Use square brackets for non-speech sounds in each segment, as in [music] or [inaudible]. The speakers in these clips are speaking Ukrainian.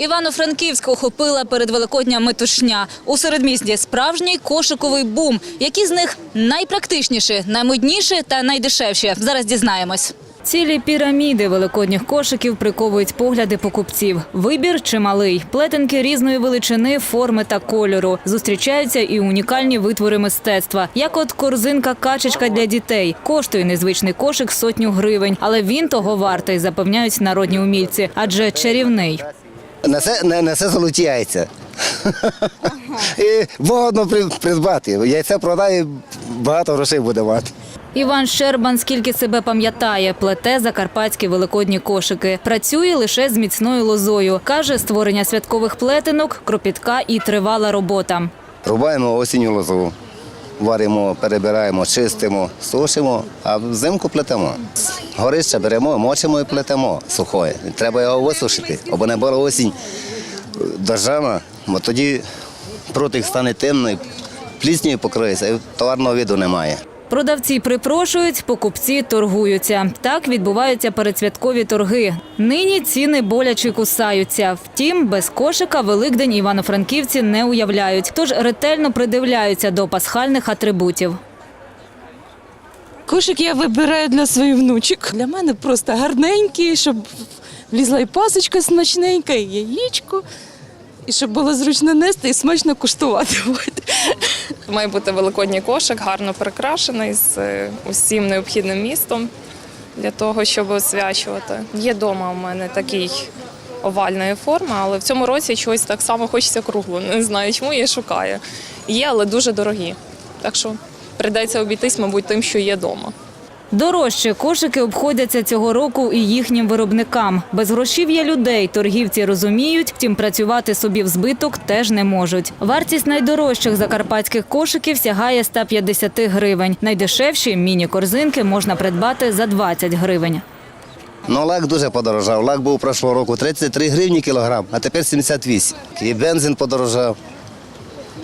Івано-Франківськ охопила перед Великодня метушня. У середмісті справжній кошиковий бум. Які з них найпрактичніші, наймодніші та найдешевші? Зараз дізнаємось. Цілі піраміди великодніх кошиків приковують погляди покупців. Вибір чималий. Плетенки різної величини, форми та кольору. Зустрічаються і унікальні витвори мистецтва, як от корзинка качечка для дітей. Коштує незвичний кошик сотню гривень, але він того вартий, запевняють народні умільці, адже чарівний. Несе, не, несе золоті яйця. [laughs] І вигодно придбати. Яйця продає, багато грошей буде мати. Іван Щербан, скільки себе пам'ятає, плете закарпатські великодні кошики. Працює лише з міцною лозою. Каже, створення святкових плетенок кропітка і тривала робота. Рубаємо осінню лозу. Варимо, перебираємо, чистимо, сушимо, а взимку плетемо. Горище беремо, мочимо і плетемо сухое. Треба його висушити, або не була осінь держава, бо тоді протик стане темний, пліснію покриється, і товарного виду немає. Продавці припрошують, покупці торгуються. Так відбуваються передсвяткові торги. Нині ціни боляче кусаються. Втім, без кошика Великдень івано-франківці не уявляють, тож ретельно придивляються до пасхальних атрибутів. Кошик я вибираю для своїх внучок. Для мене просто гарненький, щоб влізла і пасочка смачненька, і яєчко, і щоб було зручно нести і смачно куштувати. Має бути великодній кошик, гарно прикрашений з е, усім необхідним містом для того, щоб освячувати. Є вдома у мене такий овальної форми, але в цьому році чогось так само хочеться кругло. Не знаю, чому я шукаю. Є, але дуже дорогі. Так що прийдеться обійтись, мабуть, тим, що є вдома. Дорожче кошики обходяться цього року і їхнім виробникам. Без грошів'я людей торгівці розуміють, втім працювати собі в збиток теж не можуть. Вартість найдорожчих закарпатських кошиків сягає 150 гривень. Найдешевші міні-корзинки можна придбати за 20 гривень. Ну, лак дуже подорожав. Лак був прошлого року 33 гривні кілограм, а тепер 78. І бензин подорожав.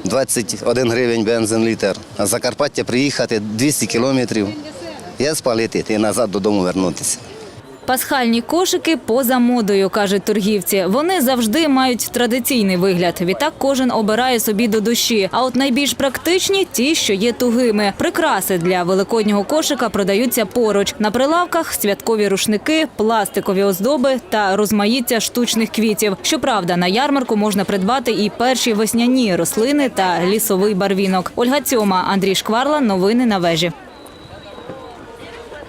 21 гривень бензин літр. А Закарпаття приїхати 200 кілометрів. Я спалити і назад додому вернутися. Пасхальні кошики поза модою, кажуть торгівці. Вони завжди мають традиційний вигляд. Відтак кожен обирає собі до душі. А от найбільш практичні ті, що є тугими. Прикраси для великоднього кошика продаються поруч. На прилавках святкові рушники, пластикові оздоби та розмаїття штучних квітів. Щоправда, на ярмарку можна придбати і перші весняні рослини та лісовий барвінок. Ольга Цьома, Андрій Шкварла. Новини на вежі.